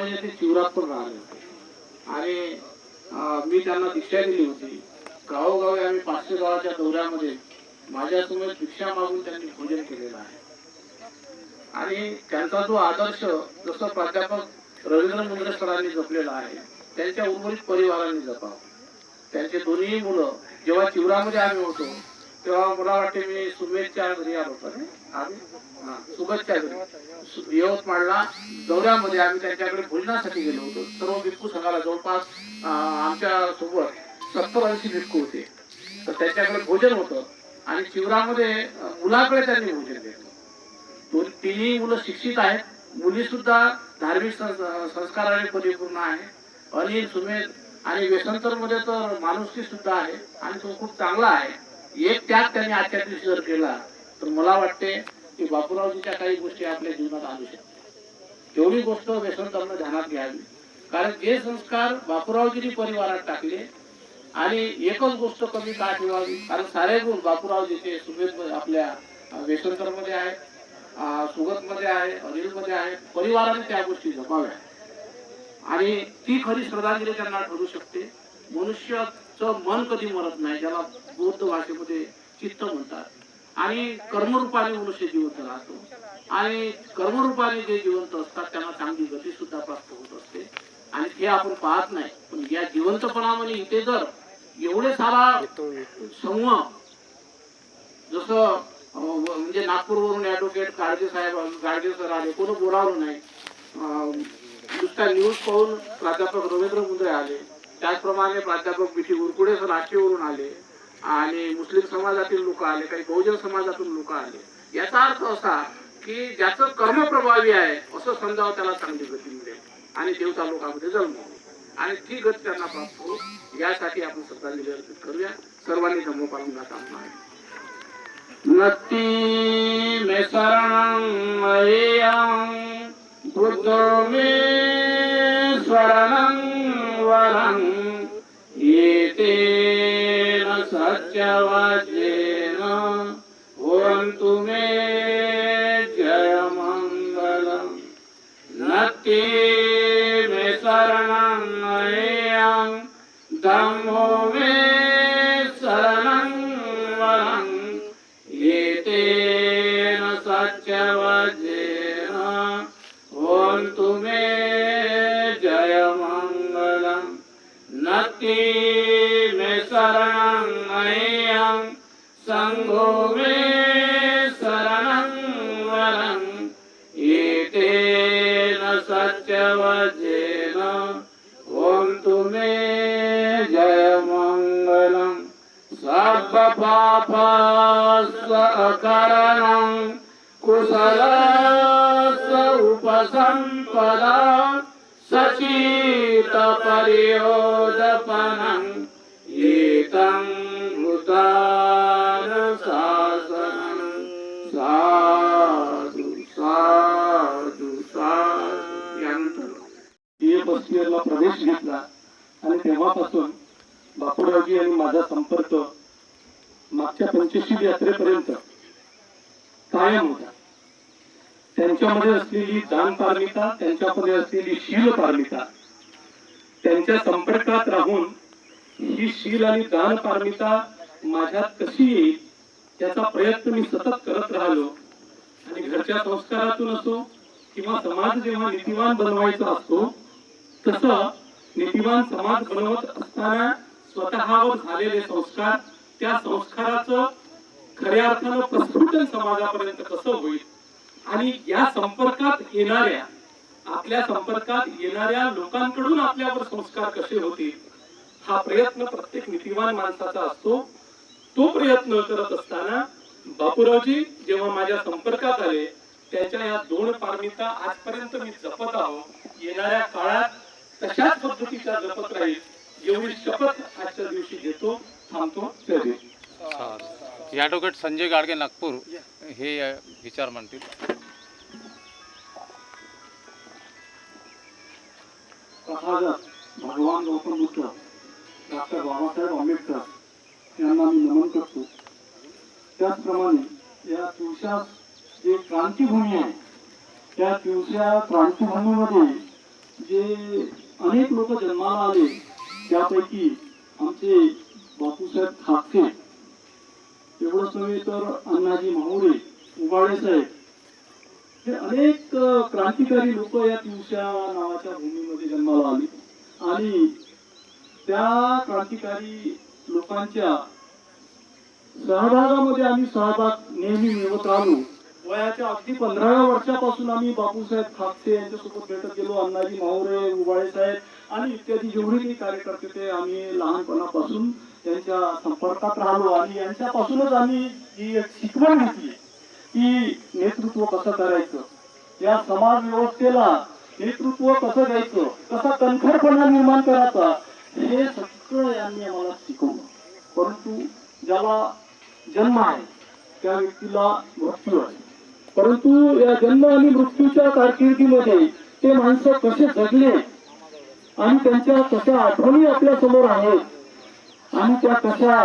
महिने ते चिवरात पण राहिले होते. आणि मी त्यांना दीक्षा दिली होती. गावोगावी आम्ही पाचशे गावाच्या दौऱ्यामध्ये माझ्यासमोर दीक्षा मागून त्यांनी भोजन केलेलं आहे. आणि त्यांचा जो आदर्श जसं प्राध्यापक रवींद्र मुंद्रे सरांनी जपलेला आहे त्यांच्या उर्वरित परिवारांनी जपावं. त्यांचे दोन्ही मुलं जेव्हा चिवरामध्ये आम्ही होतो तेव्हा मला वाटते मी शुभेच्छा घरी आलो होतो ना? आम्ही? घरी. यवतमाळला दौऱ्यामध्ये आम्ही त्यांच्याकडे भोजनासाठी गेलो होतो. सर्व भिक्खू संघाला जवळपास आमच्यासोबत सत्तर ऐंशी भिक्खू होते. तर त्यांच्याकडे भोजन होतं. आणि शिवरामध्ये मुलाकडे त्यांनी भोजन घेतलं. दोन तिन्ही मुलं शिक्षित आहेत. मुली सुद्धा धार्मिक सं- संस्काराने परिपूर्ण आहे. अनिल सुमेध आणि व्यसंतरमध्ये तर माणुसकी सुद्धा आहे. आणि तो खूप चांगला आहे. एक त्याग त्यांनी आजच्या दिवशी जर केला तर मला वाटते की बापूरावजीच्या काही गोष्टी आपल्या जीवनात आणू शकतात. तेवढी गोष्ट व्यसनतरनं ध्यानात घ्यावी. कारण जे संस्कार बापूरावजींनी परिवारात टाकले आणि एकच गोष्ट कमी का ठेवावी? कारण सारे गुण बापूरावजीचे सुमेध आपल्या व्यसनकरमध्ये मध्ये सुगतमध्ये सुगत मध्ये आहे अनिलमध्ये आहे परिवाराने त्या गोष्टी जपाव्या आणि ती खरी श्रद्धांजली त्यांना ठरू शकते. मनुष्य मनुष्याचं मन कधी मरत नाही ज्याला बौद्ध भाषेमध्ये चित्त म्हणतात. आणि कर्मरूपाने मनुष्य जिवंत राहतो. आणि कर्मरूपाने जे जिवंत असतात त्यांना चांगली गती सुद्धा प्राप्त होत असते. आणि हे आपण पाहत नाही पण या जिवंतपणामध्ये इथे जर एवढे सारा समूह जसं म्हणजे नागपूरवरून ऍडव्होकेट गाडगे साहेब गाडगे सर आले कोणी बोलावलं नाही. नुसत्या न्यूज पाहून प्राध्यापक रवींद्र मुंद्रे आले. त्याचप्रमाणे प्राध्यापक बी टी उरकुडे सर आले आणि मुस्लिम समाजातील लोक आले काही बहुजन समाजातून लोक आले. याचा अर्थ असा की ज्याचं कर्म प्रभावी आहे असं समजावं त्याला चांगली गती मिळेल आणि देवता लोकांमध्ये जन्म आणि ती गती त्यांना प्राप्त हो यासाठी आपण श्रद्धांजली अर्पित करूया. सर्वांनी धर्मपालन कामना आहे नती मे शरण मय्यं बुद्धो मे Shall I सर्वपापस्वकरणं कुशलस्व उपसम्पदा सचितपरियोदपनम् एतं भूतानुशासनं साधु साधु साधु यांचं फर्स्ट इयरला प्रवेश घेतला आणि तेव्हापासून बापूरावजी आणि माझा संपर्क मागच्या पंचशील यात्रेपर्यंत कायम होता त्यांच्यामध्ये असलेली दान पारमिता त्यांच्यामध्ये असलेली शील पारमिता त्यांच्या संपर्कात राहून ही शील आणि दान पारमिता माझ्यात कशी येईल याचा प्रयत्न मी सतत करत राहिलो. आणि घरच्या संस्कारातून असो किंवा समाज जेव्हा नीतिवान बनवायचा असतो तसं नीतिवान समाज बनवत असताना स्वतःवर झालेले संस्कार त्या संस्काराचं खऱ्या अर्थानं प्रस्फुटन समाजापर्यंत कसं होईल? आणि या संपर्कात येणाऱ्या आपल्या संपर्कात येणाऱ्या लोकांकडून आपल्यावर संस्कार कसे होतील हा प्रयत्न प्रत्येक नीतिवान माणसाचा असतो. तो प्रयत्न करत असताना बापूरावजी जेव्हा माझ्या संपर्कात आले त्याच्या या दोन पारमिता आजपर्यंत मी जपत आहो. येणाऱ्या काळात तशाच पद्धतीच्या जपत राहील एवढी शपथ थांबतो. ॲडव्होकेट संजय गाडगे नागपूर हे विचार मांडतील. भगवान गौतम बुद्ध डॉक्टर बाबासाहेब आंबेडकर यांना मी नमन करतो. त्याचप्रमाणे या तुळशा जे क्रांतीभूमी आहे त्या दिवसा क्रांतीभूमीमध्ये जे अनेक लोक जन्माला आले त्यापैकी आमचे बापूसाहेब खापके एवढंच नव्हे तर अण्णाजी माहुरे उबाळे साहेब. हे अनेक क्रांतिकारी लोक या दिवसा नावाच्या भूमीमध्ये जन्माला आली. आणि त्या क्रांतिकारी लोकांच्या सहभागामध्ये आम्ही सहभाग नेहमी मिळवत राहिलो वयाच्या अगदी पंधराव्या वर्षापासून आम्ही बापूसाहेब खापसे यांच्यासोबत भेटत गेलो अण्णाजी माहुरे उबाळे साहेब आणि इत्यादी जेवढे काही कार्यकर्ते ते आम्ही लहानपणापासून त्यांच्या संपर्कात राहिलो आणि यांच्यापासूनच आम्ही जी एक शिकवण घेतली की नेतृत्व कसं करायचं? या समाज व्यवस्थेला नेतृत्व कसं द्यायचं? कसा कणखरपणा निर्माण करायचा? हे सगळं यांनी आम्हाला शिकवलं. परंतु ज्याला जन्म आहे त्या व्यक्तीला मृत्यू आहे. परंतु या जन्म आणि मृत्यूच्या कारकिर्दीमध्ये ते माणसं कसे जगले आणि त्यांच्या कशा आठवणी आपल्यासमोर आहेत आणि त्या कशा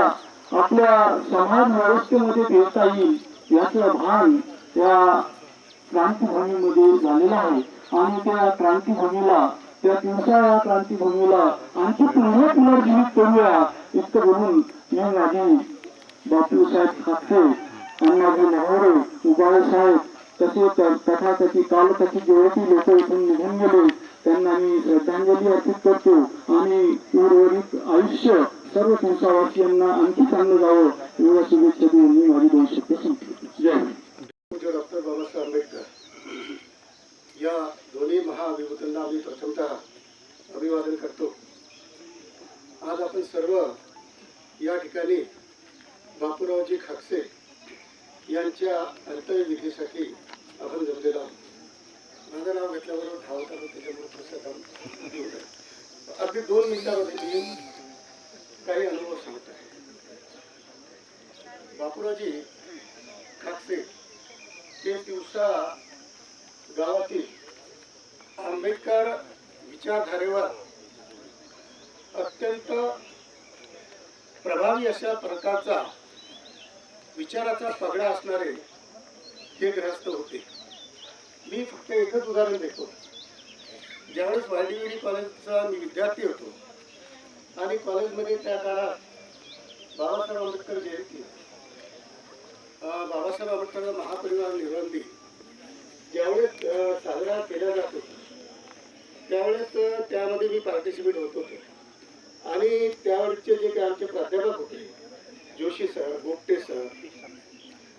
आपल्या समाज व्यवस्थेमध्ये देता येईल याचं भान त्या क्रांतीभूमीमध्ये झालेलं आहे. आणि त्या क्रांतीभूमीला त्या दिवसा या क्रांतीभूमीला आणखी पुन्हा पुनर्जीवित करूया इतकं बोलून मी माझी बापूसाहेब ठाकरे अण्णाजी नवरे उबाळे साहेब तसे तथाकथी कालकथी जेवढी लोक इथून निघून गेले त्यांना मी श्रद्धांजली अर्पित करतो आणि उर्वरित आयुष्य सर्व संस्थावासियांना आणखी चांगलं जावं एवढ्या शुभेच्छा देऊन मी माझी दोन शब्द संपले जय डॉक्टर बाबासाहेब आंबेडकर. या दोन्ही महाविभूतींना आम्ही प्रथमतः अभिवादन करतो. आज आपण सर्व या ठिकाणी बापूरावजी खाकसे यांच्या अंतर्विधीसाठी आपण जमलेलो आहोत. माझं नाव घेतल्याबरोबर धावत आलो त्याच्यामुळे प्रसाद अगदी दोन मिनिटामध्ये मी काही अनुभव सांगत आहे बापूरावजी खाकसे ते दिवसा गावातील आंबेडकर विचारधारेवर अत्यंत प्रभावी अशा प्रकारचा विचाराचा पगडा असणारे हे ग्रस्त होते. मी फक्त एकच उदाहरण देतो. ज्यावेळेस वायडीविडी कॉलेजचा मी विद्यार्थी होतो आणि कॉलेजमध्ये त्या काळात बाबासाहेब आंबेडकर जयंती बाबासाहेब आंबेडकर महापरिवार निवडली ज्यावेळेस साजरा केला जातो त्यावेळेस त्यामध्ये मी पार्टिसिपेट होत होतो. आणि त्यावेळेसचे जे काही आमचे प्राध्यापक होते Joshi sir Gopte sir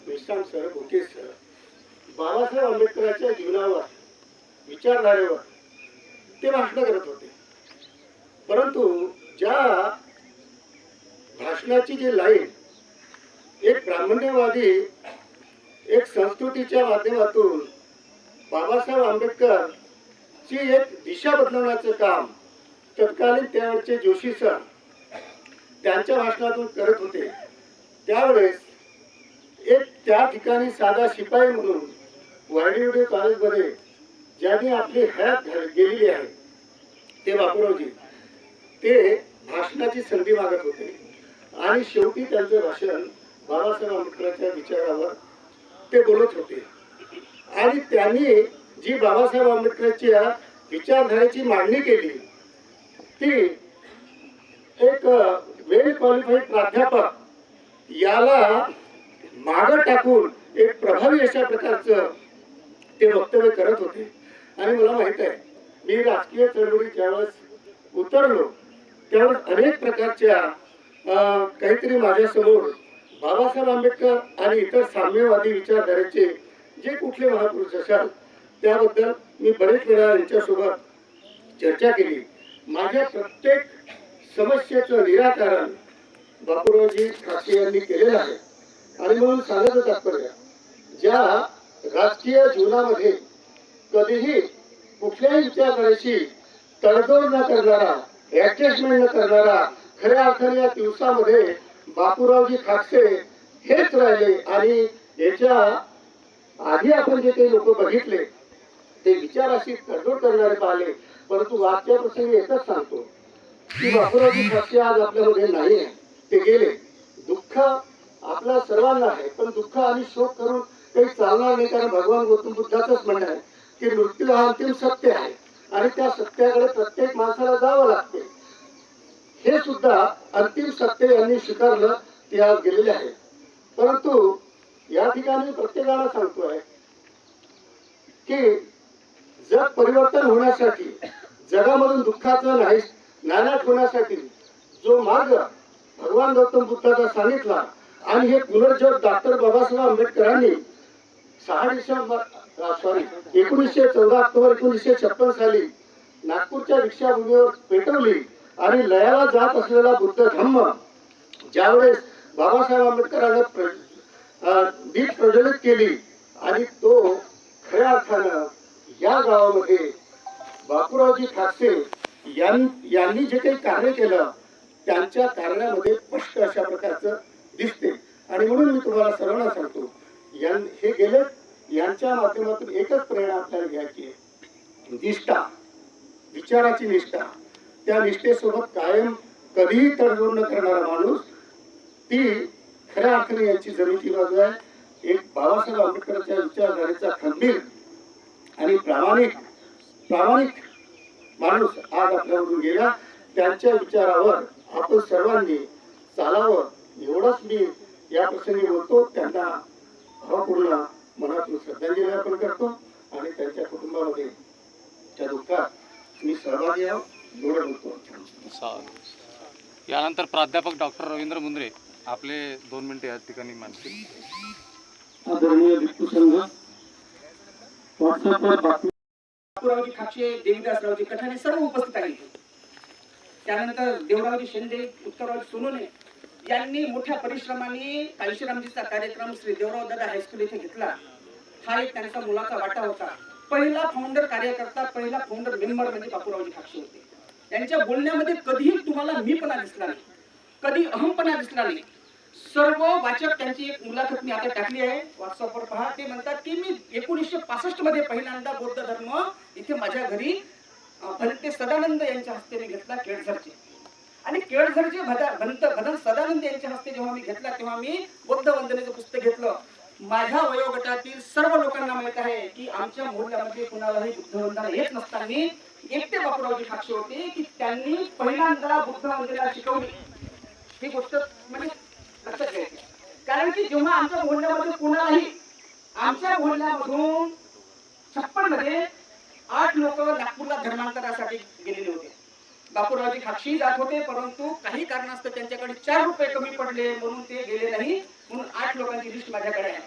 Vishram sir Bhoke sir. Babasaheb आंबेडकरांच्या जीवनावर विचारधारेवर ते भाषण करत होते. परंतु ज्या भाषणाची जी लाईन एक प्रामाण्यवादी एक संस्कृतीच्या माध्यमातून बाबासाहेब आंबेडकर ची एक दिशा बदलवण्याचं काम तत्कालीन त्यावेळचे जोशी सर त्यांच्या भाषणातून करत होते. त्यावेळेस एक त्या ठिकाणी साधा शिपाई म्हणून वायडीवडे कॉलेजमध्ये ज्यांनी आपली हयात गेलेली आहे ते बापूरावजी. ते भाषणाची संधी मागत होते. आणि शेवटी त्यांचं भाषण बाबासाहेब आंबेडकरांच्या विचारावर ते बोलत होते. आणि त्यांनी जी बाबासाहेब आंबेडकरांच्या विचारधारेची मांडणी केली ती एक वेल क्वालिफाईड प्राध्यापक याला मागं टाकून एक प्रभावी अशा प्रकारचं ते वक्तव्य करत होते. आणि मला माहीत आहे मी राजकीय चळवळीत ज्यावेळेस उतरलो त्यावेळेस अनेक प्रकारच्या अं, काहीतरी माझ्यासमोर बाबासाहेब आंबेडकर आणि इतर साम्यवादी विचारधारेचे जे कुठले महापुरुष असाल त्याबद्दल मी बरेच वेळा यांच्यासोबत चर्चा केली. माझ्या प्रत्येक समस्येचं निराकरण बापूरावजी ठाकरे यांनी केलेलं आहे. आणि म्हणून सांगायचं तात्पर्य ज्या राजकीय जीवनामध्ये कधीही कुठल्याही विचारधारेशी तडजोड न करणारा ऍडजस्टमेंट न करणारा खऱ्या अर्थाने या दिवसामध्ये बापूरावजी खाकसे हेच राहिले आणि याच्या आधी आपण जे काही लोक बघितले ते विचाराशी तडजोड करणारे पाहिले. परंतु वाक्या प्रसंगी एकच सांगतो की बापूरावजी खाकसे आज आपल्यामध्ये नाही आहे ते गेले. दुःख आपल्या सर्वांना आहे. पण दुःख आणि शोक करून काही चालणार नाही कारण भगवान गौतम बुद्धाचंच म्हणणं आहे की मृत्यू हा अंतिम सत्य आहे. आणि त्या सत्याकडे प्रत्येक माणसाला जावं लागते. हे सुद्धा अंतिम सत्य यांनी स्वीकारलं ते आज गेलेले आहे. परंतु या ठिकाणी प्रत्येकाला सांगतोय की जग परिवर्तन होण्यासाठी जगामधून दुःखाचं नाही नानाट होण्यासाठी जो मार्ग भगवान गौतम बुद्धाचा सांगितला आणि हे पुनर्जन्म डॉक्टर बाबासाहेब आंबेडकरांनी सहा डिसेंबर सॉरी एकोणीसशे चौदा ऑक्टोबर एकोणीसशे छप्पन साली नागपूरच्या दीक्षाभूमीवर पेटवली आणि लयाला जात असलेला बुद्ध धम्म ज्यावेळेस बाबासाहेब आंबेडकरांना दीप प्रज्वलित केली आणि तो खऱ्या अर्थानं या गावामध्ये बापूरावजी ठाकसे यां- यांनी जे काही कार्य केलं त्यांच्या कार्यामध्ये स्पष्ट अशा प्रकारचं दिसते. आणि म्हणून मी तुम्हाला सर्वांना सांगतो यां हे गेले यांच्या माध्यमातून एकच प्रेरणा आपल्याला घ्यायची आहे. निष्ठा. विचाराची निष्ठा. त्या निष्ठेसोबत कायम कधीही तडजोड न करणारा माणूस ती खऱ्या अर्थाने यांची जमिती बाजू आहे. एक बाबासाहेब आंबेडकरांच्या विचारधारेचा खंबीर आणि प्रामाणिक प्रामाणिक माणूस आज आपल्याकडून गेला. त्यांच्या विचारावर आपण सर्वांनी चालावं. एवढंच मी या प्रसंगी बोलतो त्यांना भावपूर्ण मनातून श्रद्धांजली अर्पण करतो आणि त्यांच्या कुटुंबामध्ये त्या दुःखात मी सहभागी एवढं बोलतो. सा- यानंतर प्राध्यापक डॉक्टर रवींद्र मुंद्रे आपले दोन मिनिटे या ठिकाणी मांडतील आदरणीय भिक्खू संघ व्हॉट्सअपवर बातमी बापूरावजी खाक्षे देविदासरावजी कठाणे सर्व उपस्थित आहेत. त्यानंतर देवरावजी शेंडे उत्तररावजी सोनोने यांनी मोठ्या परिश्रमाने काळशीरामजीचा कार्यक्रम श्री देवराव दादा हायस्कूल इथे घेतला. हा एक त्यांचा मुलाचा वाटा होता. पहिला फाउंडर कार्यकर्ता पहिला फाउंडर मेंबर म्हणजे बापूरावजी खाक्षे होते. त्यांच्या बोलण्यामध्ये कधीही तुम्हाला मीपणा दिसला नाही. कधी अहमपणा दिसला नाही. सर्व वाचक त्यांची एक मुलाखत मी आता टाकली आहे. व्हॉट्सअपवर पहा. ते म्हणतात की मी एकोणीसशे पासष्टमध्ये पहिल्यांदा बौद्ध धर्म इथे माझ्या घरी भलते सदानंद यांच्या हस्ते मी घेतला केळझरचे. आणि केळझरचे भंत भदन सदानंद यांच्या हस्ते जेव्हा मी घेतला तेव्हा मी बौद्ध वंदनेचं पुस्तक घेतलं. माझ्या वयोगटातील सर्व लोकांना माहीत आहे की आमच्या मोहल्ल्यामध्ये कुणालाही बुद्ध वंदना येत नसताना एकटे बापूरावजी साक्षी होते की त्यांनी पहिल्यांदा बुद्ध वंदना शिकवली. ही गोष्ट म्हणजे लक्षात घ्यायची कारण की जेव्हा आमच्या मोहल्ल्यामध्ये कुणालाही आमच्या मोहल्ल्यामधून छप्पनमध्ये आठ लोक नागपूरला धर्मांतरासाठी गेलेले होते साक्षी जात होते परंतु काही कारणास्तव त्यांच्याकडे चार रुपये कमी पडले म्हणून ते गेले नाही म्हणून आठ लोकांची लिस्ट माझ्याकडे आहे.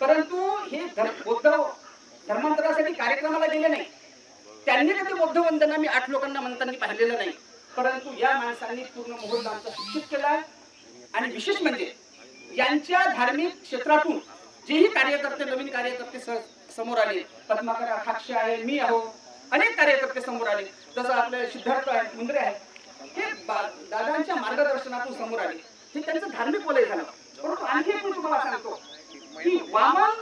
परंतु हे बौद्ध धर्मांतरासाठी कार्यक्रमाला गेले नाही. त्यांनी ते बौद्ध वंदना मी आठ लोकांना म्हणताना पाहिलेलं नाही. परंतु या माणसांनी पूर्ण मोहल्ला आमचा शिक्षित केला. आणि विशेष म्हणजे यांच्या धार्मिक क्षेत्रातून जेही कार्यकर्ते नवीन कार्यकर्ते समोर आले पद्माकर खाक्षे आहे मी आहो अनेक कार्यकर्ते समोर आले. जसं आपले सिद्धार्थ आहे मुंद्रे आहे हे दादांच्या मार्गदर्शनातून समोर आले. हे त्यांचं धार्मिक वलय झालं. परंतु आणखी एक मी तुम्हाला सांगतो. की वामन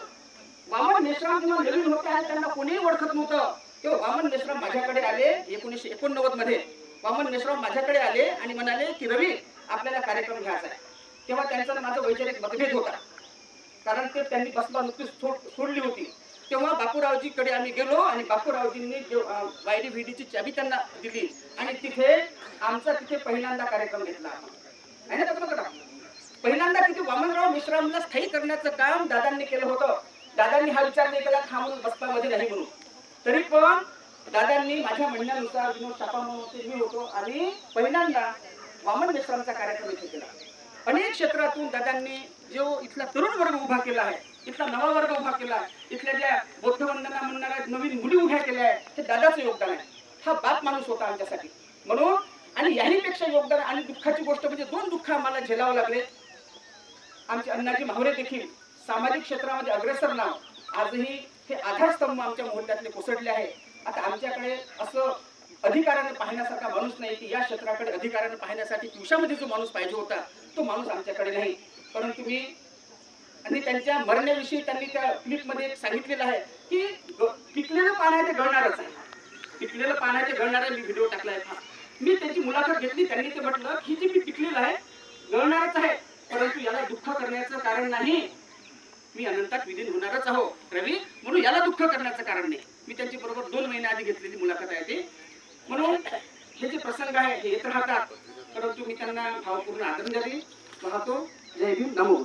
वामन मेश्राम जेव्हा नवीन होते आणि त्यांना कोणीही ओळखत नव्हतं. तेव्हा वामन मेश्राम माझ्याकडे आले एकोणीसशे एकोणनव्वदमध्ये. वामन मेश्राम माझ्याकडे आले आणि म्हणाले की रवी आपल्याला कार्यक्रम घ्यायचा आहे. तेव्हा त्यांचा माझा वैचारिक मतभेद होता. कारण ते त्यांनी बसला नुकतीच सोडली होती. तेव्हा बापूरावजीकडे आम्ही गेलो आणि बापूरावजींनी वायडी व्हीडीची चाबी त्यांना दिली. आणि तिथे आमचा तिथे पहिल्यांदा कार्यक्रम घेतला. आहे ना बघा. पहिल्यांदा तिथे वामनराव मिश्रामला स्थायी करण्याचं काम दादांनी केलं होतं. दादांनी हा विचार नाही केला थांबून बसतामध्ये नाही म्हणून. तरी पण दादांनी माझ्या म्हणण्यानुसार विनोद छापा होते मी होतो. आणि पहिल्यांदा वामन मिश्रामचा कार्यक्रम इथे केला. अनेक क्षेत्रातून दादांनी जो इथला तरुण वर्ग उभा केला आहे इथला नवा वर्ग उभा केला. आहे इथल्या ज्या बौद्ध वंदना म्हणणाऱ्या नवीन मुली उभ्या केल्या आहेत हे दादाचं योगदान आहे. हा बाप माणूस होता आमच्यासाठी. म्हणून आणि याहीपेक्षा योगदान आणि दुःखाची गोष्ट म्हणजे दोन दुःख आम्हाला झेलावं लागले. आमचे अण्णाजी महावरे देखील सामाजिक क्षेत्रामध्ये अग्रेसर नाव. आजही हे आधारस्तंभ आमच्या मोहल्ल्यातले कोसळले आहे. आता आमच्याकडे असं अधिकाराने पाहण्यासारखा माणूस नाही की या क्षेत्राकडे अधिकाराने पाहण्यासाठी दिवसामध्ये जो माणूस पाहिजे होता तो माणूस आमच्याकडे नाही. परंतु मी आणि त्यांच्या मरण्याविषयी त्यांनी त्या क्लिपमध्ये मध्ये सांगितलेलं आहे की पिकलेलं पान आहे ते गळणारच आहे. पिकलेलं पान आहे ते गळणार आहे मी व्हिडिओ टाकलाय मी त्याची मुलाखत घेतली त्यांनी ते म्हटलं की जे मी पिकलेलं आहे गळणारच आहे. परंतु याला दुःख करण्याचं कारण नाही. मी अनंतात विलीन होणारच आहो रवी. म्हणून याला दुःख करण्याचं कारण नाही. मी त्यांची बरोबर दोन महिने आधी घेतलेली मुलाखत आहे ती. म्हणून हे जे प्रसंग आहे हे येत राहतात. परंतु मी त्यांना भावपूर्ण आदरांजली पाहतो. जय भीम. नमो.